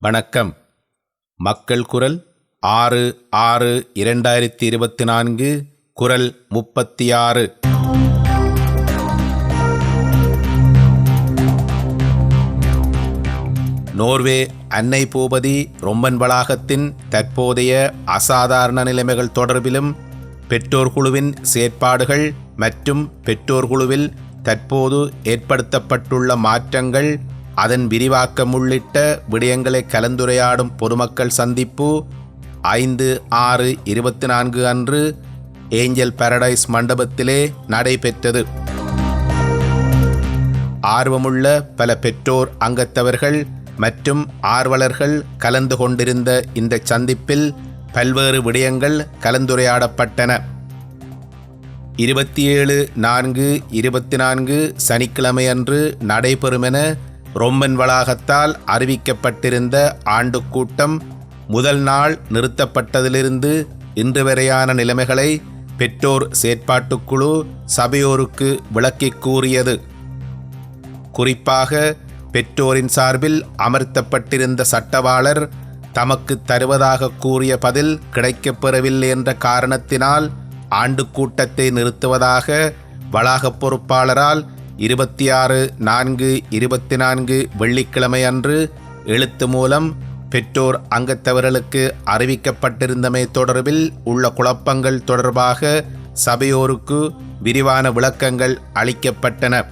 வணக்கம். மக்கள் குரல் ஆறு ஆறு இரண்டாயிரத்தி இருபத்தி நான்கு குரல் முப்பத்தி ஆறு. நோர்வே அன்னை பூபதி ரொம்பன் வளாகத்தின் தற்போதைய அசாதாரண நிலைமைகள் தொடர்பிலும் பெற்றோர் குழுவின் செயற்பாடுகள் மற்றும் பெற்றோர் குழுவில் தற்போது ஏற்படுத்தப்பட்டுள்ள மாற்றங்கள் அதன் விரிவாக்கம் உள்ளிட்ட விடயங்களை கலந்துரையாடும் பொதுமக்கள் சந்திப்பு ஐந்து ஆறு இருபத்தி நான்கு அன்று ஏஞ்சல் பாரடைஸ் மண்டபத்திலே நடைபெற்றது. ஆர்வமுள்ள பல பெற்றோர் அங்கத்தவர்கள் மற்றும் ஆர்வலர்கள் கலந்து கொண்டிருந்த இந்த சந்திப்பில் பல்வேறு விடயங்கள் கலந்துரையாடப்பட்டன. இருபத்தி ஏழு நான்கு இருபத்தி நான்கு சனிக்கிழமையன்று நடைபெறுமென ரொம்பன் வளாகத்தால் அறிவிக்கப்பட்டிருந்த ஆண்டு கூட்டம் முதல் நாள் நிறுத்தப்பட்டதிலிருந்து இன்று வரையான நிலைமைகளை பெற்றோர் செயற்பாட்டுக்குழு சபையோருக்கு விளக்கிக் கூறியது. குறிப்பாக பெற்றோரின் சார்பில் அமர்த்தப்பட்டிருந்த சட்டவாளர் தமக்கு தருவதாக கூறிய பதில் கிடைக்கப்பெறவில்லை என்ற காரணத்தினால் ஆண்டு கூட்டத்தை நிறுத்துவதாக வளாகப் பொறுப்பாளரால் இருபத்தி ஆறு நான்கு இருபத்தி நான்கு வெள்ளிக்கிழமை அன்று எழுத்து மூலம் பெற்றோர் அங்கத்தவர்களுக்கு அறிவிக்கப்பட்டிருந்தமை தொடர்பில் உள்ள குழப்பங்கள் தொடர்பாக சபையோருக்கு விரிவான விளக்கங்கள் அளிக்கப்பட்டன.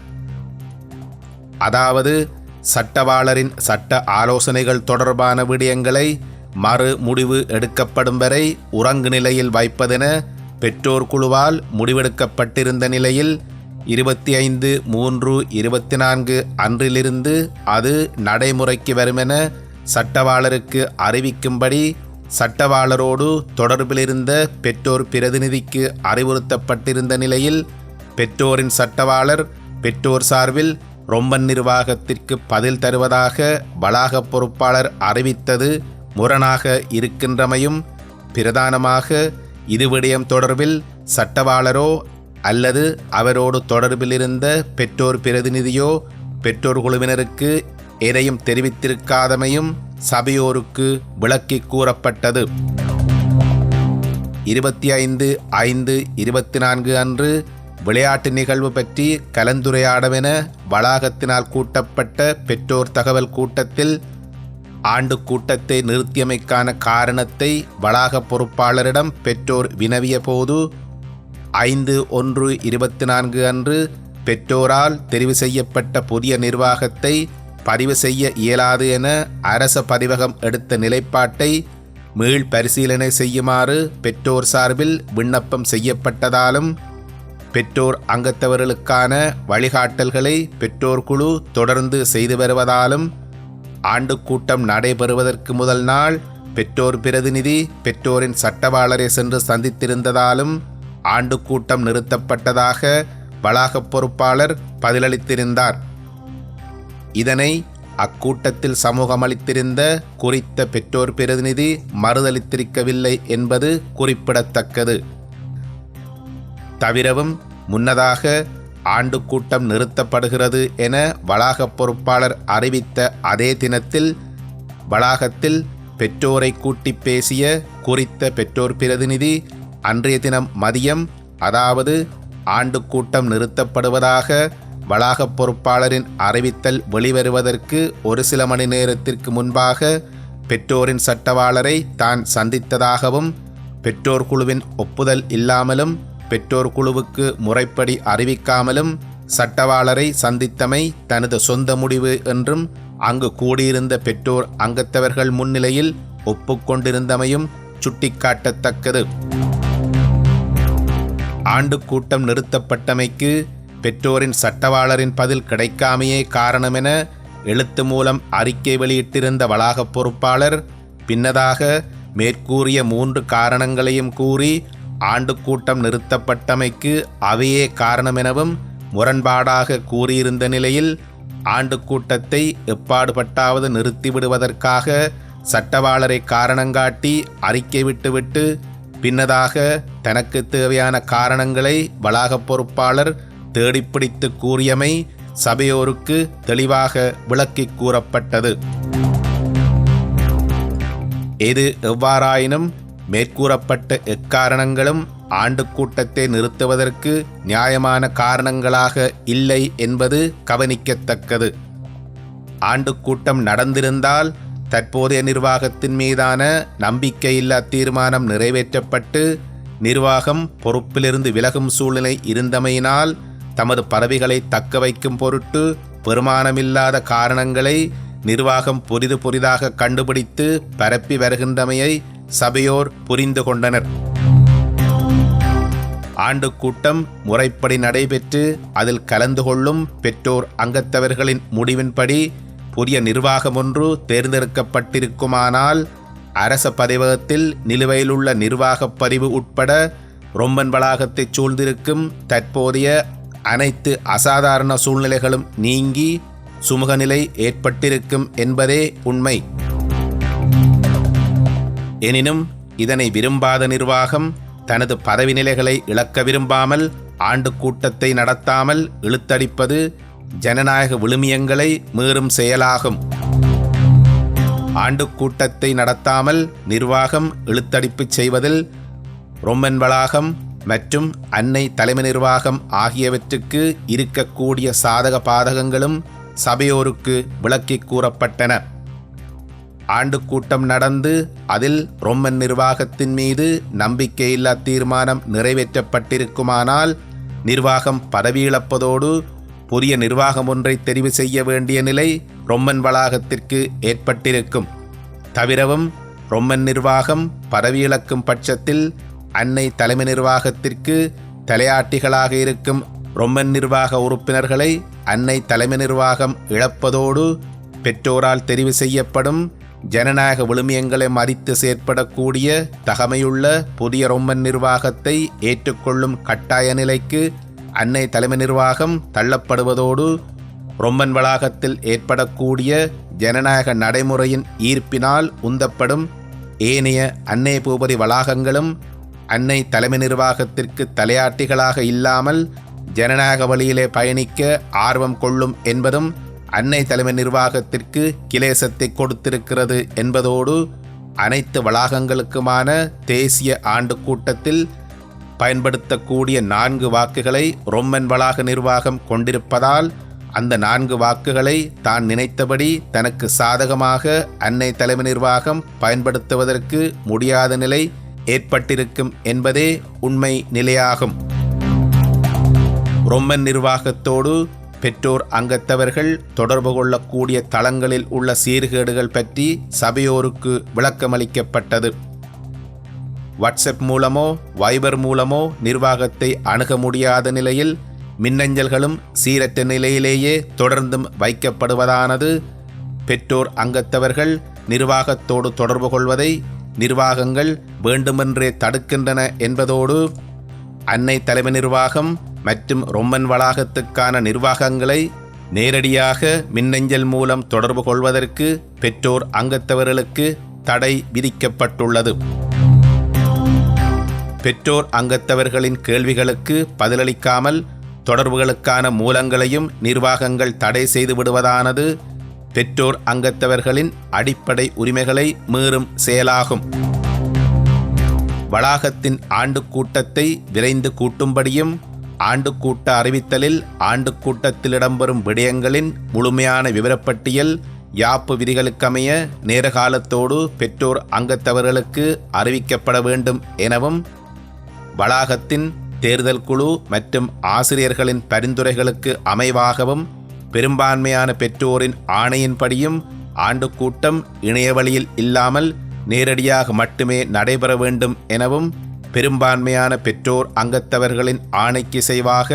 அதாவது சட்டவாளரின் சட்ட ஆலோசனைகள் தொடர்பான விடயங்களை மறு முடிவு எடுக்கப்படும் வரை உறங்கு நிலையில் வைப்பதென பெற்றோர் குழுவால் முடிவெடுக்கப்பட்டிருந்த நிலையில் இருபத்தி ஐந்து மூன்று இருபத்தி நான்கு அன்றிலிருந்து அது நடைமுறைக்கு வருமென சட்டவாளருக்கு அறிவிக்கும்படி சட்டவாளரோடு தொடர்பிலிருந்த பெற்றோர் பிரதிநிதிக்கு அறிவுறுத்தப்பட்டிருந்த நிலையில் பெற்றோரின் சட்டவாளர் பெற்றோர் சார்பில் ரொம்பன் நிர்வாகத்திற்கு பதில் தருவதாக வளாக பொறுப்பாளர் அறிவித்தது முரணாக இருக்கின்றமையும் பிரதானமாக இது விடயம் தொடர்பில் சட்டவாளரோ அல்லது அவரோடு தொடர்பில் இருந்த பெற்றோர் பிரதிநிதியோ பெற்றோர் குழுவினருக்கு எதையும் தெரிவித்திருக்காதமையும் சபையோருக்கு விளக்கி கூறப்பட்டது. இருபத்தி ஐந்து ஐந்து இருபத்தி நான்கு அன்று விளையாட்டு நிகழ்வு பற்றி கலந்துரையாடவென வளாகத்தினால் கூட்டப்பட்ட பெற்றோர் தகவல் கூட்டத்தில் ஆண்டு கூட்டத்தை நிறுத்தியமைக்கான காரணத்தை வளாக பொறுப்பாளரிடம் பெற்றோர் வினவிய போது ஐந்து ஒன்று இருபத்தி நான்கு அன்று பெற்றோரால் தெரிவு செய்யப்பட்ட புதிய நிர்வாகத்தை பதிவு செய்ய இயலாது என அரச பதிவகம் எடுத்த நிலைப்பாட்டை மீள் பரிசீலனை செய்யுமாறு பெற்றோர் சார்பில் விண்ணப்பம் செய்யப்பட்டதாலும் பெற்றோர் அங்கத்தவர்களுக்கான வழிகாட்டல்களை பெற்றோர் குழு தொடர்ந்து செய்து வருவதாலும் ஆண்டு கூட்டம் நடைபெறுவதற்கு முதல் நாள் பெற்றோர் பிரதிநிதி பெற்றோரின் சட்டவாளரை சென்று சந்தித்திருந்ததாலும் ஆண்டு கூட்டம் நிறுத்தப்பட்டதாக வளாகப் பொறுப்பாளர் பதிலளித்திருந்தார். இதனை அக்கூட்டத்தில் சமூகமளித்திருந்த குறித்த பெற்றோர் பிரதிநிதி மறுதளித்திருக்கவில்லை என்பது குறிப்பிடத்தக்கது. தவிரவும் முன்னதாக ஆண்டு கூட்டம் நிறுத்தப்படுகிறது என வளாகப் பொறுப்பாளர் அறிவித்த அதே தினத்தில் வளாகத்தில் பெற்றோரை கூட்டி பேசிய குறித்த பெற்றோர் பிரதிநிதி அன்றைய தினம் மதியம் அதாவது ஆண்டு கூட்டம் நிறுத்தப்படுவதாக வளாகப் பொறுப்பாளரின் அறிவித்தல் வெளிவருவதற்கு ஒரு சில மணி நேரத்திற்கு முன்பாக பெற்றோரின் சட்டவாளரை தான் சந்தித்ததாகவும் பெற்றோர் குழுவின் ஒப்புதல் இல்லாமலும் பெற்றோர் குழுவுக்கு முறைப்படி அறிவிக்காமலும் சட்டவாளரை சந்தித்தமை தனது சொந்த முடிவு என்றும் அங்கு கூடியிருந்த பெற்றோர் அங்கத்தவர்கள் முன்னிலையில் ஒப்புக்கொண்டிருந்தமையும் சுட்டிக்காட்டத்தக்கது. ஆண்டு கூட்டம் நிறுத்தப்பட்டமைக்கு பெற்றோரின் சட்டவாளரின் பதில் கிடைக்காமையே காரணமென எழுத்து மூலம் அறிக்கை வெளியிட்டிருந்த வளாகப் பொறுப்பாளர் பின்னதாக மேற்கூறிய மூன்று காரணங்களையும் கூறி ஆண்டு கூட்டம் நிறுத்தப்பட்டமைக்கு அவையே காரணமெனவும் முரண்பாடாக கூறியிருந்த நிலையில் ஆண்டு கூட்டத்தை எப்பாடுபட்டாவது நிறுத்திவிடுவதற்காக சட்டவாளரை காரணங்காட்டி அறிக்கை விட்டுவிட்டு பின்னதாக தனக்கு தேவையான காரணங்களை வளாகப் பொறுப்பாளர் தேடிப்பிடித்து கூறியமை சபையோருக்கு தெளிவாக விளக்கிக் கூறப்பட்டது. எது எவ்வாறாயினும் மேற்கூறப்பட்ட எக்காரணங்களும் ஆண்டு கூட்டத்தை நிறுத்துவதற்கு நியாயமான காரணங்களாக இல்லை என்பது கவனிக்கத்தக்கது. ஆண்டு கூட்டம் நடந்திருந்தால் தற்போதைய நிர்வாகத்தின் மீதான நம்பிக்கையில்லா தீர்மானம் நிறைவேற்றப்பட்டு நிர்வாகம் பொறுப்பிலிருந்து விலகும் சூழ்நிலை இருந்தமையினால் தமது பதவிகளை தக்க வைக்கும் பொருட்டு பெருமானமில்லாத காரணங்களை நிர்வாகம் புரிது புரிதாக கண்டுபிடித்து பரப்பி வருகின்றமையை சபையோர் புரிந்து கொண்டனர். ஆண்டு கூட்டம் முறைப்படி நடைபெற்று அதில் கலந்து கொள்ளும் பெற்றோர் அங்கத்தவர்களின் முடிவின்படி புதிய நிர்வாகம் ஒன்று தேர்ந்தெடுக்கப்பட்டிருக்குமானால் அரச பதிவகத்தில் நிலுவையிலுள்ள நிர்வாகப் பதிவு உட்பட ரொம்பன் வளாகத்தைச் சூழ்ந்திருக்கும் தற்போதைய அனைத்து அசாதாரண சூழ்நிலைகளும் நீங்கி சுமூகநிலை ஏற்பட்டிருக்கும் என்பதே உண்மை. எனினும் இதனை விரும்பாத நிர்வாகம் தனது பதவி நிலைகளை இழக்க விரும்பாமல் ஆண்டு கூட்டத்தை நடத்தாமல் இழுத்தடிப்பது ஜனநாயக விழுமியங்களை மீறும் செயலாகும். ஆண்டு கூட்டத்தை நடத்தாமல் நிர்வாகம் இழுத்தடிப்பு செய்வதில் ரொம்மன் வளாகம் மற்றும் அன்னை தலைமை நிர்வாகம் ஆகியவற்றுக்கு இருக்கக்கூடிய சாதக பாதகங்களும் சபையோருக்கு விளக்கிக் கூறப்பட்டன. ஆண்டு கூட்டம் நடந்து அதில் ரொம்மன் நிர்வாகத்தின் மீது நம்பிக்கையில்லா தீர்மானம் நிறைவேற்றப்பட்டிருக்குமானால் நிர்வாகம் பதவியிழப்பதோடு புதிய நிர்வாகம் ஒன்றை தெரிவு செய்ய வேண்டிய நிலை ரொம்மன் வளாகத்திற்கு ஏற்பட்டிருக்கும். தவிரவும் ரொம்மன் நிர்வாகம் பதவியிழக்கும் பட்சத்தில் அன்னை தலைமை நிர்வாகத்திற்கு தலையாட்டிகளாக இருக்கும் ரொம்மன் நிர்வாக உறுப்பினர்களை அன்னை தலைமை நிர்வாகம் இழப்பதோடு பெற்றோரால் தெரிவு செய்யப்படும் ஜனநாயக விழுமியங்களை மதித்து செயற்படக்கூடிய தகமையுள்ள புதிய ரொம்மன் நிர்வாகத்தை ஏற்றுக்கொள்ளும் கட்டாய நிலைக்கு அன்னை தலைமை நிர்வாகம் தள்ளப்படுவதோடு ரொம்மன் வளாகத்தில் ஏற்படக்கூடிய ஜனநாயக நடைமுறையின் ஈர்ப்பினால் உந்தப்படும் ஏனைய அன்னை பூபதி வளாகங்களும் அன்னை தலைமை நிர்வாகத்திற்கு தலையாட்டிகளாக இல்லாமல் ஜனநாயக வழியிலே பயணிக்க ஆர்வம் கொள்ளும் என்பதும் அன்னை தலைமை நிர்வாகத்திற்கு கிலேசத்தை கொடுத்திருக்கிறது என்பதோடு அனைத்து வளாகங்களுக்குமான தேசிய ஆண்டு கூட்டத்தில் பயன்படுத்தக்கூடிய நான்கு வாக்குகளை ரொம்மன் வளாக நிர்வாகம் கொண்டிருப்பதால் அந்த நான்கு வாக்குகளை தான் நினைத்தபடி தனக்கு சாதகமாக அன்னை தலைமை நிர்வாகம் பயன்படுத்துவதற்கு முடியாத நிலை ஏற்பட்டிருக்கும் என்பதே உண்மை நிலையாகும். ரொம்மன் நிர்வாகத்தோடு பெற்றோர் அங்கத்தவர்கள் தொடர்பு கொள்ளக்கூடிய தளங்களில் உள்ள சீர்கேடுகள் பற்றி சபையோருக்கு விளக்கமளிக்கப்பட்டது. வாட்ஸ்அப் மூலமோ வைபர் மூலமோ நிர்வாகத்தை அணுக முடியாத நிலையில் மின்னஞ்சல்களும் சீரற்ற நிலையிலேயே தொடர்ந்தும் வைக்கப்படுவதானது? பெற்றோர் அங்கத்தவர்கள் நிர்வாகத்தோடு தொடர்பு கொள்வதை நிர்வாகங்கள் வேண்டுமென்றே தடுக்கின்றன என்பதோடு அன்னை தலைமை நிர்வாகம் மற்றும் ரொம்மன் வளாகத்துக்கான நிர்வாகங்களை நேரடியாக மின்னஞ்சல் மூலம் தொடர்பு கொள்வதற்கு பெற்றோர் அங்கத்தவர்களுக்கு தடை விதிக்கப்பட்டுள்ளது. பெற்றோர் அங்கத்தவர்களின் கேள்விகளுக்கு பதிலளிக்காமல் தொடர்புகளுக்கான மூலங்களையும் நிர்வாகங்கள் தடை செய்து விடுவதானது பெற்றோர் அங்கத்தவர்களின் அடிப்படை உரிமைகளை மீறும் செயலாகும். வளாகத்தின் ஆண்டு கூட்டத்தை விரைந்து கூட்டும்படியும் ஆண்டு கூட்ட அறிவித்தலில் ஆண்டு கூட்டத்தில் இடம்பெறும் விடயங்களின் முழுமையான விவரப்பட்டியல் யாப்பு விதிகளுக்கமைய நேரகாலத்தோடு பெற்றோர் அங்கத்தவர்களுக்கு அறிவிக்கப்பட வேண்டும் எனவும் வளாகத்தின் தேர்தல் குழு மற்றும் ஆசிரியர்களின் பரிந்துரைகளுக்கு அமைவாகவும் பெரும்பான்மையான பெற்றோரின் ஆணையின்படியும் ஆண்டு கூட்டம் இணையவழியில் இல்லாமல் நேரடியாக மட்டுமே நடைபெற வேண்டும் எனவும் பெரும்பான்மையான பெற்றோர் அங்கத்தவர்களின் ஆணைக்கு செய்வாக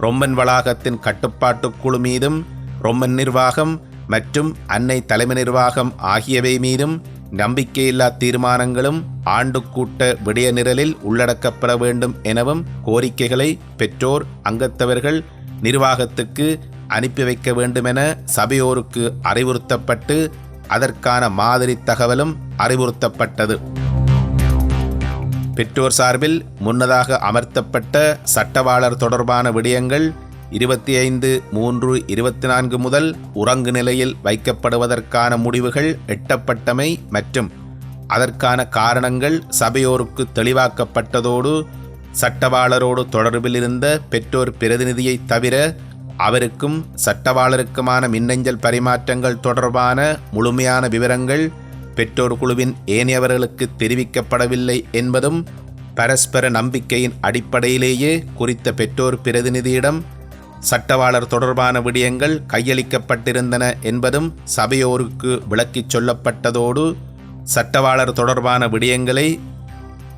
ரொம்மன் வளாகத்தின் கட்டுப்பாட்டு குழு மீதும் ரொம்மன் நிர்வாகம் மற்றும் அன்னை தலைமை நிர்வாகம் ஆகியவை மீதும் நம்பிக்கையில்லா தீர்மானங்களும் ஆண்டு கூட்ட விடய நிரலில் உள்ளடக்கப்பட வேண்டும் எனவும் கோரிக்கைகளை பெற்றோர் அங்கத்தவர்கள் நிர்வாகத்துக்கு அனுப்பி வைக்க வேண்டுமென சபையோருக்கு அறிவுறுத்தப்பட்டு அதற்கான மாதிரி தகவலும் அறிவுறுத்தப்பட்டது. பெற்றோர் சார்பில் முன்னதாக அமர்த்தப்பட்ட சட்டவாளர் தொடர்பான விடயங்கள் இருபத்தி ஐந்து மூன்று இருபத்தி நான்கு முதல் உறங்கு நிலையில் வைக்கப்படுவதற்கான முடிவுகள் எட்டப்பட்டமை மற்றும் அதற்கான காரணங்கள் சபையோருக்கு தெளிவாக்கப்பட்டதோடு சட்டவாளரோடு தொடர்பில் இருந்த பெற்றோர் பிரதிநிதியை தவிர அவருக்கும் சட்டவாளருக்குமான மின்னஞ்சல் பரிமாற்றங்கள் தொடர்பான முழுமையான விவரங்கள் பெற்றோர் குழுவின் ஏனையவர்களுக்கு தெரிவிக்கப்படவில்லை என்பதும் பரஸ்பர நம்பிக்கையின் அடிப்படையிலேயே குறித்த பெற்றோர் பிரதிநிதியிடம் சட்டவாளர் தொடர்பான விடயங்கள் கையளிக்கப்பட்டிருந்தன என்பதும் சபையோருக்கு விளக்கிச் சொல்லப்பட்டதோடு சட்டவாளர் தொடர்பான விடயங்களை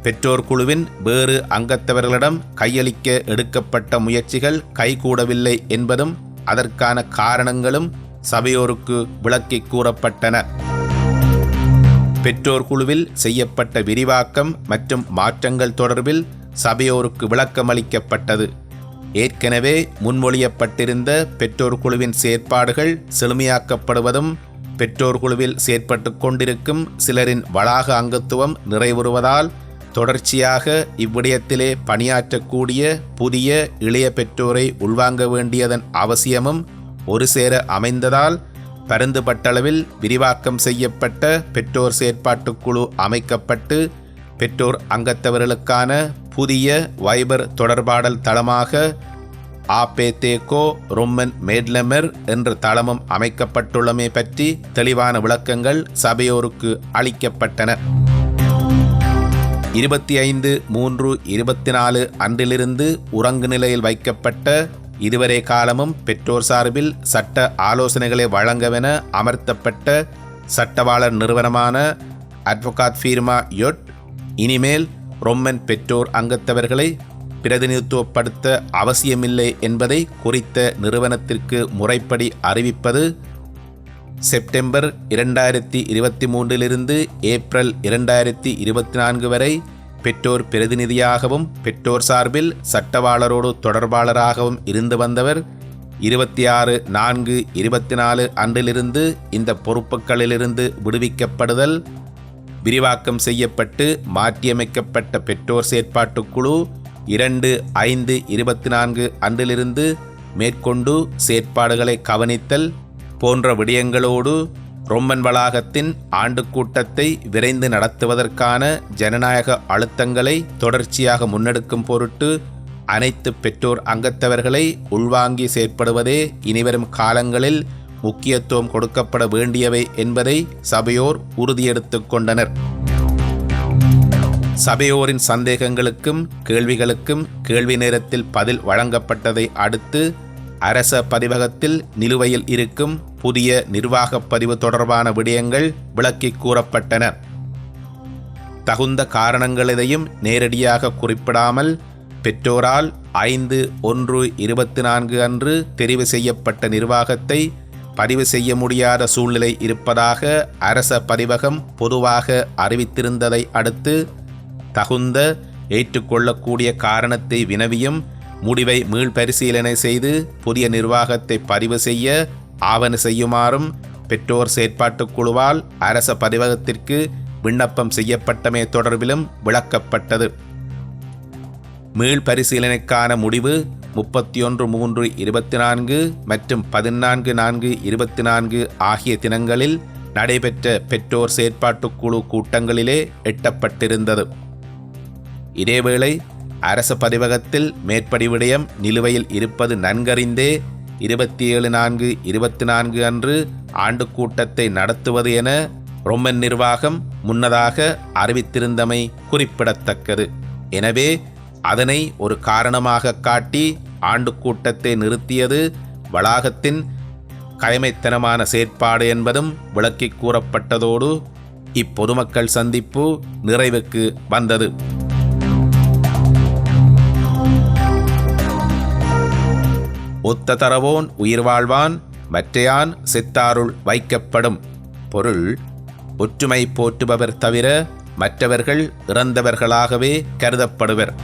பெற்றோர் குழுவின் வேறு அங்கத்தவர்களிடம் கையளிக்க எடுக்கப்பட்ட முயற்சிகள் கைகூடவில்லை என்பதும் அதற்கான காரணங்களும் சபையோருக்கு விளக்கி கூறப்பட்டன. பெற்றோர் குழுவில் செய்யப்பட்ட விரிவாக்கம் மற்றும் மாற்றங்கள் தொடர்பில் சபையோருக்கு விளக்கமளிக்கப்பட்டது. ஏற்கனவே முன்மொழியப்பட்டிருந்த பெற்றோர் குழுவின் செயற்பாடுகள் செழுமையாக்கப்படுவதும் பெற்றோர் குழுவில் செயற்பட்டு கொண்டிருக்கும் சிலரின் வளாக அங்கத்துவம் நிறைவுறுவதால் தொடர்ச்சியாக இவ்விடயத்திலே பணியாற்றக்கூடிய புதிய இளைய பெற்றோரை உள்வாங்க வேண்டியதன் அவசியமும் ஒரு சேர அமைந்ததால் பரந்துபட்டளவில் விரிவாக்கம் செய்யப்பட்ட பெற்றோர் செயற்பாட்டுக்குழு அமைக்கப்பட்டு பெற்றோர் அங்கத்தவர்களுக்கான புதிய வைபர் தொடர்பாடல் தளமாக ஆபேதேகோ ரொம்மன் மேட்லமெர் என்ற தளமும் அமைக்கப்பட்டுள்ளமை பற்றி தெளிவான விளக்கங்கள் சபையோருக்கு அளிக்கப்பட்டன. இருபத்தி ஐந்து மூன்று இருபத்தி நாலு அன்றிலிருந்து உறங்கு நிலையில் வைக்கப்பட்ட இதுவரை காலமும் பெற்றோர் சார்பில் சட்ட ஆலோசனைகளை வழங்கவென அமர்த்தப்பட்ட சட்டவாளர் நிறுவனமான அட்வொகாட் ஃபீர்மா யொட் இனிமேல் ரொம்மன் பெற்றோர் அங்கத்தவர்களை பிரதிநிதித்துவப்படுத்த அவசியமில்லை என்பதை குறித்த நிறுவனத்திற்கு முறைப்படி அறிவிப்பது செப்டம்பர் இரண்டாயிரத்தி இருபத்தி மூன்றிலிருந்து ஏப்ரல் இரண்டாயிரத்தி இருபத்தி நான்கு வரை பெற்றோர் பிரதிநிதியாகவும் பெற்றோர் சார்பில் சட்டவாளரோடு தொடர்பாளராகவும் இருந்து வந்தவர் இருபத்தி ஆறு நான்கு இருபத்தி நாலு அன்றிலிருந்து இந்த பொறுப்புகளிலிருந்து விடுவிக்கப்படுதல் விரிவாக்கம் செய்யப்பட்டு மாற்றியமைக்கப்பட்ட பெற்றோர் செயற்பாட்டுக்குழு இரண்டு ஐந்து இருபத்தி நான்கு அன்றிலிருந்து மேற்கொண்டு செயற்பாடுகளை கவனித்தல் போன்ற விடயங்களோடு ரொம்மன் வளாகத்தின் ஆண்டு கூட்டத்தை விரைந்து நடத்துவதற்கான ஜனநாயக அழுத்தங்களை தொடர்ச்சியாக முன்னெடுக்கும் பொருட்டு அனைத்து பெற்றோர் அங்கத்தவர்களை உள்வாங்கி செயற்படுவதே இனிவரும் காலங்களில் முக்கியத்துவம் கொடுக்கப்பட வேண்டியவை என்பதை சபையோர் உறுதியெடுத்துக் கொண்டனர். சபையோரின் சந்தேகங்களுக்கும் கேள்விகளுக்கும் கேள்வி நேரத்தில் பதில் வழங்கப்பட்டதை அடுத்து அரச பதிவகத்தில் நிலுவையில் இருக்கும் புதிய நிர்வாகப் பதிவு தொடர்பான விடயங்கள் விளக்கி கூறப்பட்டன. தகுந்த காரணங்களையும் நேரடியாக குறிப்பிடாமல் பெற்றோரால் ஐந்து ஒன்று இருபத்தி நான்கு அன்று தெரிவு செய்யப்பட்ட நிர்வாகத்தை பதிவு செய்ய முடியாத சூழ்நிலை இருப்பதாக அரச பதிவகம் பொதுவாக அறிவித்திருந்ததை அடுத்து தகுந்த ஏற்றுக்கொள்ளக்கூடிய காரணத்தை வினவியும் முடிவை மீள்பரிசீலனை செய்து புதிய நிர்வாகத்தை பதிவு செய்ய ஆவண செய்யுமாறும் பெற்றோர் செயற்பாட்டுக் குழுவால் அரச பதிவகத்திற்கு விண்ணப்பம் செய்யப்பட்டமை தொடர்பிலும் விளக்கப்பட்டது. மீள்பரிசீலனைக்கான முடிவு முப்பத்தி ஒன்று மூன்று இருபத்தி நான்கு மற்றும் பதினான்கு நான்கு இருபத்தி நான்கு ஆகிய தினங்களில் நடைபெற்ற பெற்றோர் செயற்பாட்டுக்குழு கூட்டங்களிலே எட்டப்பட்டிருந்தது. இதேவேளை அரச பதிவகத்தில் மேற்படி விடயம் நிலுவையில் இருப்பது நன்கறிந்தே இருபத்தி ஏழு நான்கு இருபத்தி நான்கு அன்று ஆண்டு கூட்டத்தை நடத்துவது என ரொம்மன் நிர்வாகம் முன்னதாக அறிவித்திருந்தமை குறிப்பிடத்தக்கது. எனவே அதனை ஒரு காரணமாக காட்டி ஆண்டு கூட்டத்தை நிறுத்தியது வளாகத்தின் கயமைத்தனமான செயற்பாடு என்பதும் விளக்கி கூறப்பட்டதோடு இப்பொதுமக்கள் சந்திப்பு நிறைவுக்கு வந்தது. ஒத்த தரவோன் உயிர் வாழ்வான் மற்றையான் செத்தாருள் வைக்கப்படும் பொருள் ஒற்றுமை போற்றுபவர் தவிர மற்றவர்கள் இறந்தவர்களாகவே கருதப்படுவர்.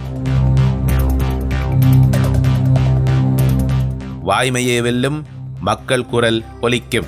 வாய்மையே வெல்லும் மக்கள் குரல் ஒலிக்கும்.